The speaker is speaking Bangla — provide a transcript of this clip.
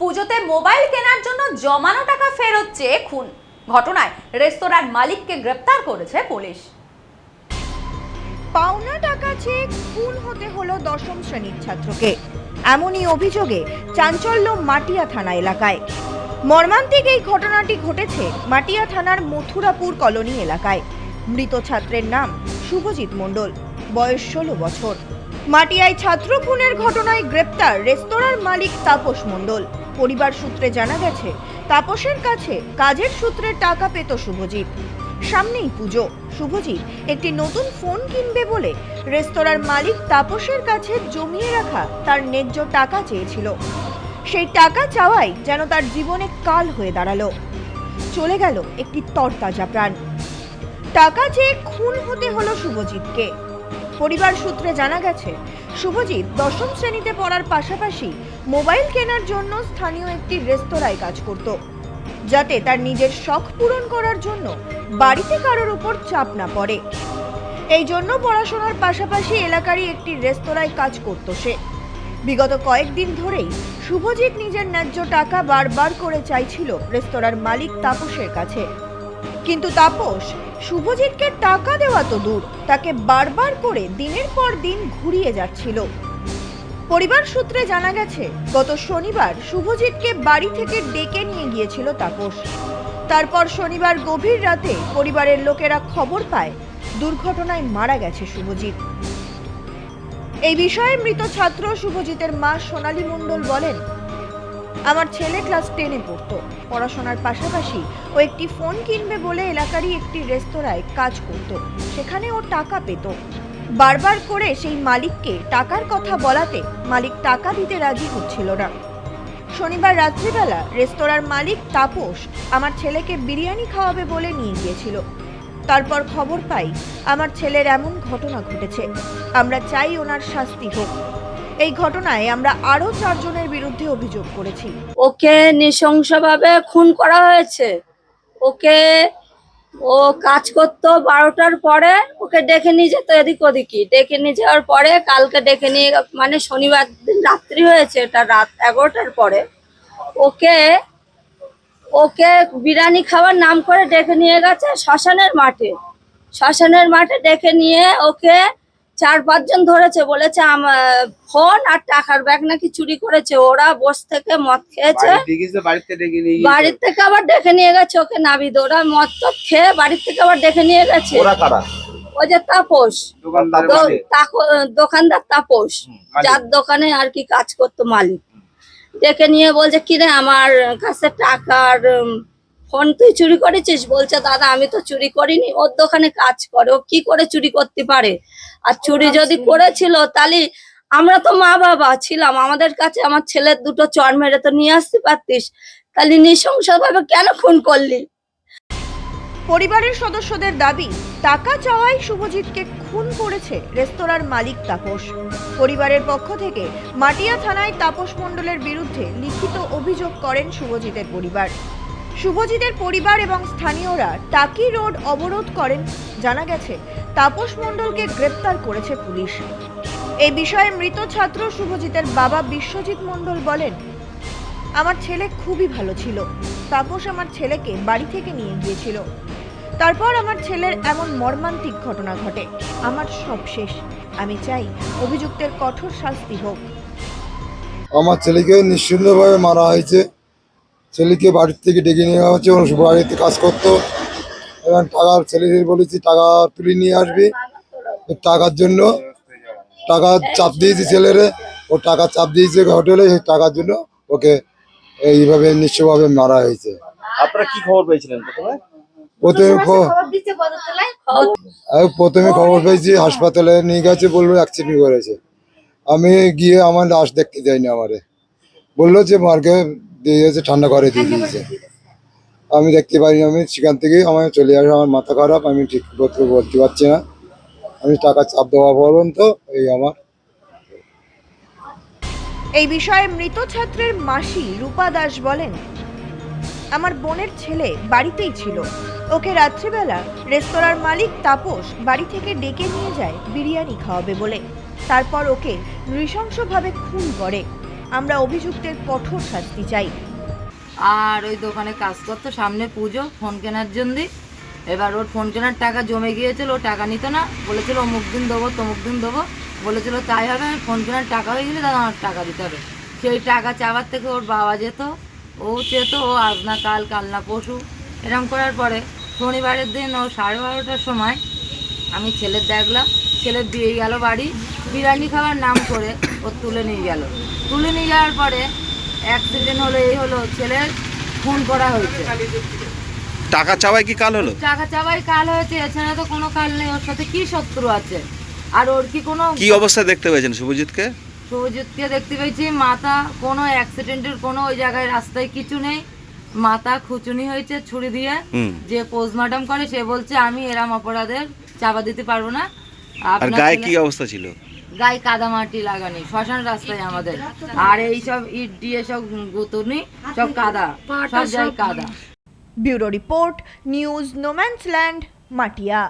পুজোতে মোবাইল কেনার জন্য জমানো টাকা ফেরত চেয়ে খুন। ঘটনায় রেস্তোরাঁর মালিককে গ্রেপ্তার করেছে পুলিশ। পাওনা টাকা চেয়ে খুন হতে হলো দশম শ্রেণির ছাত্রকে। এমনই অভিযোগে চাঞ্চল্য মাটিয়া থানা এলাকায়। মর্মান্তিক এই ঘটনাটি ঘটেছে মাটিয়া থানার মথুরাপুর কলোনি এলাকায়। মৃত ছাত্রের নাম শুভজিৎ মণ্ডল, বয়স ষোলো বছর। মাটিয়ায় ছাত্র খুনের ঘটনায় গ্রেপ্তার রেস্তোরাঁর মালিক তাপস মণ্ডল। পরিবার সূত্রে জানা গেছে, তাপসের কাছে কাজের সূত্রে টাকা পেত শুভজিৎ। সামনেই পুজো। শুভজিৎ একটি নতুন ফোন কিনবে বলে রেস্তোরাঁর মালিক তাপসের কাছে জমিয়ে রাখা তার ন্যায্য টাকা চেয়েছিল। সেই টাকা চাওয়াই যেন তার জীবনে কাল হয়ে দাঁড়াল। চলে গেল একটি তরতাজা প্রাণ। টাকা চেয়ে খুন হতে হলো শুভজিৎকে। পরিবার সূত্রে জানা গেছে, শুভজিৎ দশম শ্রেণীতে পড়ার পাশাপাশি মোবাইল কেনার জন্য স্থানীয় একটি রেস্তোরাঁয় কাজ করত, যাতে তার নিজের শখ পূরণ করার জন্য বাড়িতে কারোর উপর চাপ না পড়ে। এই জন্য পড়াশোনার পাশাপাশি এলাকারই একটি রেস্তোরাঁয় কাজ করত সে। বিগত কয়েকদিন ধরেই শুভজিৎ নিজের ন্যায্য টাকা বারবার করে চাইছিল রেস্তোরাঁর মালিক তাপসের কাছে। কিন্তু তাপস, শুভজিৎকে টাকা দেওয়া তো দূর, তাকে বারবার করে দিনের পর দিন ঘুরিয়ে যাচ্ছিল। পরিবার সূত্রে জানা গেছে, গত শনিবার শুভজিৎকে বাড়ি থেকে ডেকে নিয়ে গিয়েছিল তাপস। তারপর শনিবার গভীর রাতে পরিবারের লোকেরা খবর পায়, দুর্ঘটনায় মারা গেছে শুভজিৎ। এই বিষয়ে মৃত ছাত্র শুভজিতের মা সোনালী মণ্ডল বলেন, আমার ছেলে ক্লাস টেনে পড়তো। পড়াশোনার পাশাপাশি ও একটি ফোন কিনবে বলে এলাকারই একটি রেস্তোরাঁয় কাজ করত। সেখানে ও টাকা পেত। বারবার করে সেই মালিককে টাকার কথা বলাতে মালিক টাকা দিতে রাজি হচ্ছিল না। শনিবার রাত্রিবেলা রেস্তোরাঁর মালিক তাপস আমার ছেলেকে বিরিয়ানি খাওয়াবে বলে নিয়ে গিয়েছিল। তারপর খবর পাই আমার ছেলের এমন ঘটনা ঘটেছে। আমরা চাই ওনার শাস্তি হোক। এই ঘটনায় আমরা আরও চারজনের বিরুদ্ধে অভিযোগ করেছি। ওকে নৃশংসভাবে খুন করা হয়েছে। ওকে ও কাজ করতো বারোটার পরে, ওকে ডেকে নিয়ে যেত এদিক ওদিকই। ডেকে নিয়ে যাওয়ার পরে কালকে ডেকে নিয়ে মানে শনিবার দিন রাত্রি হয়েছে, এটা রাত এগারোটার পরে, ওকে ওকে বিরিয়ানি খাওয়ার নাম করে ডেকে নিয়ে গেছে শ্মশানের মাঠে। শ্মশানের মাঠে ডেকে নিয়ে ওকে চার পাঁচজন ধরেছে বলেছে আমার ফোন আর টাকার ব্যাগ নাকি চুরি করেছে। ওরা বস থেকে মদ খেয়েছে। বাড়ির থেকে আবার ডেকে নিয়ে গেছে ওকে নাবিদ। ওরা মদ টদ খেয়ে বাড়ির থেকে আবার ডেকে নিয়ে গেছে। ওই যে তাপস। দোকানদার তাপস। মালিক। যার দোকানে আর কি কাজ করতো মালিক। ডেকে নিয়ে বলছে কিরে আমার কাছে টাকার ফোন তুই চুরি করেছিস? বলছে, দাদা, আমি তো চুরি করিনি। ওর দোকানে কাজ করে। ও কি করে চুরি করতে পারে? আর চুরি যদি করেছিল, তাহলে আমরা তো মা বাবা ছিলাম। আমাদের কাছে আমার ছেলের দুটো চর মেরে তো নিয়ে আসতে পারতিস। তাহলে নৃশংসভাবে কেন খুন করলি? পরিবারের সদস্যদের দাবি, টাকা চাওয়াই শুভজিৎকে খুন করেছে রেস্তোরাঁর মালিক তাপস। পরিবারের পক্ষ থেকে মাটিয়া থানায় তাপস মণ্ডলের বিরুদ্ধে লিখিত অভিযোগ করেন শুভজিতের পরিবার। শুভজিতের পরিবার এবং স্থানীয়রা টাকি রোড অবরোধ করেন। জানা গেছে, তাপস মণ্ডলকে গ্রেপ্তার করেছে পুলিশ। এই বিষয়ে মৃত ছাত্র শুভজিতের বাবা বিশ্বজিৎ মণ্ডল বলেন, আমার ছেলে খুবই ভালো ছিল। তাপস আমার ছেলেকে বাড়ি থেকে নিয়ে গিয়েছিল। তারপর আমার ছেলের এমন মর্মান্তিক ঘটনা ঘটে। আমার সব শেষ। আমি চাই অভিযুক্তের কঠোর শাস্তি হোক। আমার ছেলেকে নিশ্চিন্তভাবে মারা হয়েছে। ছেলেকে বাড়ির থেকে ডেকে নিয়ে যাওয়া হচ্ছে ওর বাড়িতে কাজ করতো। এবং টাকার ছেলেদের বলেছি টাকা তুলে নিয়ে আসবি। টাকার জন্য টাকা চাপ দিয়েছি ছেলেরে ও টাকা চাপ দিয়েছে হোটেলে সেই টাকার জন্য ওকে এইভাবে নিশ্চয়ভাবে মারা হয়েছে। আপনারা কি খবর পেয়েছিলেন প্রথমে? প্রথমে প্রথমে খবর পেয়েছি হাসপাতালে নিয়ে গেছে বলল অ্যাক্সিডেন্ট করেছে। আমি গিয়ে আমার লাশ দেখতে যাইনি আমারে। বলল যে মার্কে দিয়ে দিয়েছে ঠান্ডা করে দিয়ে দিয়েছে। আমি দেখতে পাইনি আমি সেখান থেকে আমার চলে আসে আমার মাথা খারাপ আমি ঠিক মতো বলতে পারছি না। আমি টাকা চাপ দেওয়া পর্যন্ত এই আমার এই বিষয়ে মৃত ছাত্রের মাসি রূপা দাস বলেন আমার বোনের ছেলে বাড়িতেই ছিল। ওকে রাত্রিবেলা রেস্তোরাঁর মালিক তাপস বাড়ি থেকে ডেকে নিয়ে যায় বিরিয়ানি খাওয়াবে বলে। তারপর ওকে নৃশংসভাবে খুন করে। আমরা অভিযুক্তের কঠোর শাস্তি চাই। আর ওই দোকানে কাজ করতো, সামনে পুজো, ফোন কেনার জন্য। এবার ওর ফোন কেনার টাকা জমে গিয়েছিল, ও টাকা নিত না। বলেছিল, অমুক দিন দেবো, তমুক দিন দেবো। বলেছিল, তাই হবে, আমি ফোন কেনার টাকা হয়ে গেলে দাদা আমার টাকা দিতে হবে। সেই টাকা চাওয়ার থেকে ওর বাবা যেত, ও চেত ও আজ না কাল কাল না পশু এরকম করার পরে শনিবারের দিন ও সাড়ে বারোটার সময় আমি ছেলের দেখলাম। ছেলে দিয়ে গেল বাড়ি বিরিয়ানি খাওয়ার নাম করে ও তুলে নিয়ে গেল। তুলে নিয়ে যাওয়ার পরে অ্যাক্সিডেন্ট হলো এই হলো ছেলের খুন করা হয়েছে। টাকা চাওয়াই কি কাল হলো? টাকা চাওয়াই কাল হয়েছে এছাড়া তো কোনো কাল নেই ওর সাথে কি শত্রু আছে? আর ওর কি কোনো কি অবস্থায় দেখতে পেয়েছেন শুভজিৎকে? সৌজিৎকে দেখতে পেয়েছি মাথা কোনো অ্যাক্সিডেন্টের কোনো ওই জায়গায় রাস্তায় কিছু নেই। মাথা খুচুনি হয়েছে ছুরি দিয়ে। যে পোস্টমর্টম করে সে বলছে আমি এরম অপরাধের চাপা দিতে পারব না আর আপনার গায়ে কি অবস্থা ছিল? গায়ে কাদা মাটি লাগানি শ্মশান রাস্তায় আমাদের। আর এই সব ইট দিয়ে সব গুতুনি সব কাদা সব জায়গায় কাদা। Bureau report news no man's land Matia.